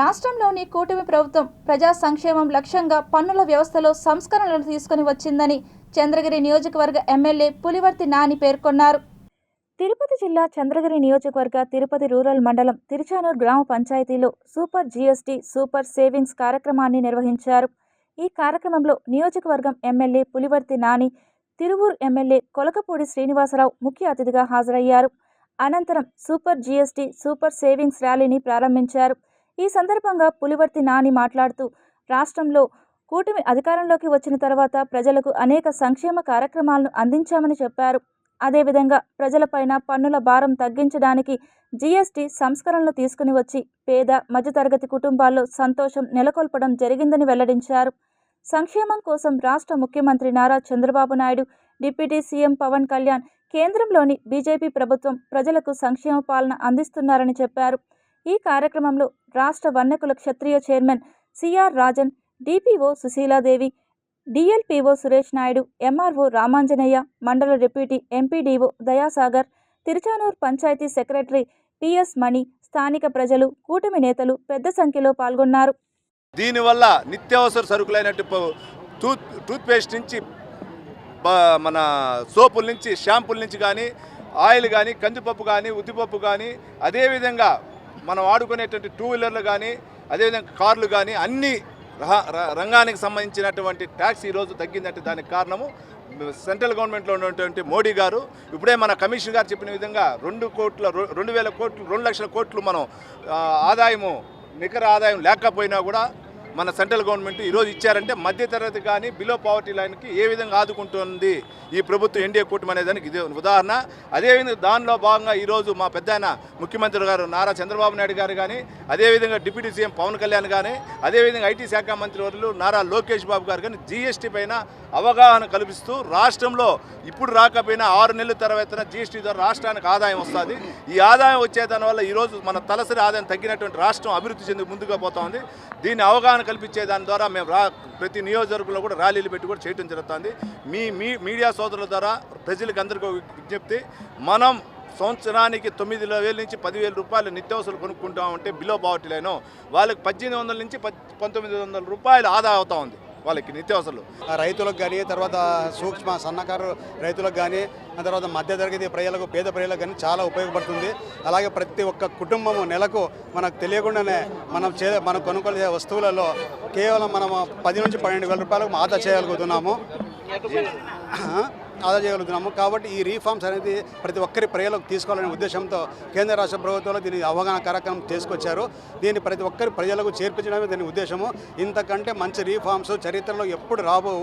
రాష్ట్రంలోని కూటమి ప్రభుత్వం ప్రజా సంక్షేమం లక్ష్యంగా పన్నుల వ్యవస్థలో సంస్కరణలు తీసుకుని వచ్చిందని చంద్రగిరి నియోజకవర్గ ఎమ్మెల్యే పులివర్తి నాని పేర్కొన్నారు. తిరుపతి జిల్లా చంద్రగిరి నియోజకవర్గ తిరుపతి రూరల్ మండలం తిరుచానూర్ గ్రామ పంచాయతీలో సూపర్ జీఎస్టీ సూపర్ సేవింగ్స్ కార్యక్రమాన్ని నిర్వహించారు. ఈ కార్యక్రమంలో నియోజకవర్గం ఎమ్మెల్యే పులివర్తి నాని తిరువూరు ఎమ్మెల్యే కొలకపూడి శ్రీనివాసరావు ముఖ్య అతిథిగా హాజరయ్యారు. అనంతరం సూపర్ జీఎస్టీ సూపర్ సేవింగ్స్ ర్యాలీని ప్రారంభించారు. ఈ సందర్భంగా పులివర్తి నాని మాట్లాడుతూ రాష్ట్రంలో కూటమి అధికారంలోకి వచ్చిన తర్వాత ప్రజలకు అనేక సంక్షేమ కార్యక్రమాలను అందించామని చెప్పారు. అదేవిధంగా ప్రజలపైన పన్నుల భారం తగ్గించడానికి జీఎస్టీ సంస్కరణలు తీసుకుని వచ్చి పేద మధ్యతరగతి కుటుంబాల్లో సంతోషం నెలకొల్పడం జరిగిందని వెల్లడించారు. సంక్షేమం కోసం రాష్ట్ర ముఖ్యమంత్రి నారా చంద్రబాబు నాయుడు డిప్యూటీ సీఎం పవన్ కళ్యాణ్ కేంద్రంలోని బీజేపీ ప్రభుత్వం ప్రజలకు సంక్షేమ పాలన అందిస్తున్నారని చెప్పారు. ఈ కార్యక్రమంలో రాష్ట్ర Varnakula Kshatriya chairman CR Rajan DPO Sushiladevi DLPO Suresh Naidu MRO Ramanjaneya మండల deputy MPDO Dayasagar Tiruchanur panchayati secretary PS Mani స్థానిక ప్రజలు కూటమి నేతలు పెద్ద సంఖ్యలో పాల్గొన్నారు. దీనివల్ల నిత్యావసర సరుకులైనట్టు టూత్ టూత్పేస్ట్ నుంచి మన సోపుల నుంచి షాంపుల నుంచి కానీ ఆయిల్ కానీ కందిపప్పు కానీ ఉద్దిపప్పు కానీ అదేవిధంగా మనం ఆడుకునేటువంటి టూ వీలర్లు కానీ అదేవిధంగా కార్లు కానీ అన్ని ర- రంగానికి సంబంధించినటువంటి ట్యాక్స్ ఈరోజు తగ్గిందంటే దానికి కారణము సెంట్రల్ గవర్నమెంట్లో ఉన్నటువంటి మోడీ గారు. ఇప్పుడే మన కమిషన్ గారు చెప్పిన విధంగా రెండు కోట్ల రొ- రెండు వేల కోట్లు రెండు లక్షల కోట్లు మనం ఆదాయము నికర ఆదాయం లేకపోయినా కూడా మన సెంట్రల్ గవర్నమెంట్ ఈరోజు ఇచ్చారంటే మధ్యతరగతి కానీ బిలో పావర్టీ లైన్కి ఏ విధంగా ఆదుకుంటుంది ఈ ప్రభుత్వం ఎన్డీఏ కూటమి అనే దానికి ఇది ఉదాహరణ. అదేవిధంగా దానిలో భాగంగా ఈరోజు మా పెద్ద ముఖ్యమంత్రి గారు నారా చంద్రబాబు నాయుడు గారు కానీ అదేవిధంగా డిప్యూటీ సీఎం పవన్ కళ్యాణ్ కానీ అదేవిధంగా ఐటీ శాఖ మంత్రి వర్యులు నారా లోకేష్ బాబు గారు కానీ జీఎస్టీ పైన అవగాహన కల్పిస్తూ రాష్ట్రంలో ఇప్పుడు రాకపోయినా ఆరు నెలల తర్వాత జీఎస్టీ ద్వారా రాష్ట్రానికి ఆదాయం వస్తుంది. ఈ ఆదాయం వచ్చే దానివల్ల ఈరోజు మన తలసరి ఆదాయం తగ్గినటువంటి రాష్ట్రం అభివృద్ధి చెంది ముందుగా పోతుంది దీన్ని అవగాహన కల్పించే దాని ద్వారా మేము రా ప్రతి నియోజకవర్గంలో కూడా ర్యాలీలు పెట్టి కూడా చేయడం జరుగుతుంది. మీ మీ మీడియా సోదరుల ద్వారా ప్రజలకు అందరికీ విజ్ఞప్తి. మనం సంవత్సరానికి తొమ్మిది వేల నుంచి పదివేల రూపాయలు నిత్యావసరాలు కొనుక్కుంటామంటే బిలో పావర్టీ లైన్ వాళ్ళకి పద్దెనిమిది వందల నుంచి పంతొమ్మిది వందల రూపాయలు ఆదా అవుతా ఉంది. వాళ్ళకి నిత్యావసరాలు. ఆ రైతులకు కానీ తర్వాత సూక్ష్మ సన్నకారు రైతులకు కానీ ఆ తర్వాత మధ్యతరగతి ప్రజలకు పేద ప్రజలకు కానీ చాలా ఉపయోగపడుతుంది. అలాగే ప్రతి ఒక్క కుటుంబము నెలకు మనకు తెలియకుండానే మనం చే మనం కొనుగోలు వస్తువులలో కేవలం మనం పది నుంచి పన్నెండు వేల రూపాయలకు ఆదా చేయగలుగుతున్నాము ఆదా చేయగలుగుతున్నాము. కాబట్టి ఈ రీఫార్మ్స్ అనేది ప్రతి ఒక్కరి ప్రజలకు తీసుకోవాలనే ఉద్దేశంతో కేంద్ర రాష్ట్ర ప్రభుత్వాలు దీని అవగాహన కార్యక్రమం తీసుకొచ్చారు. దీన్ని ప్రతి ఒక్కరి ప్రజలకు చేర్పించడమే దీని ఉద్దేశము. ఇంతకంటే మంచి రీఫార్మ్స్ చరిత్రలో ఎప్పుడు రాబోవు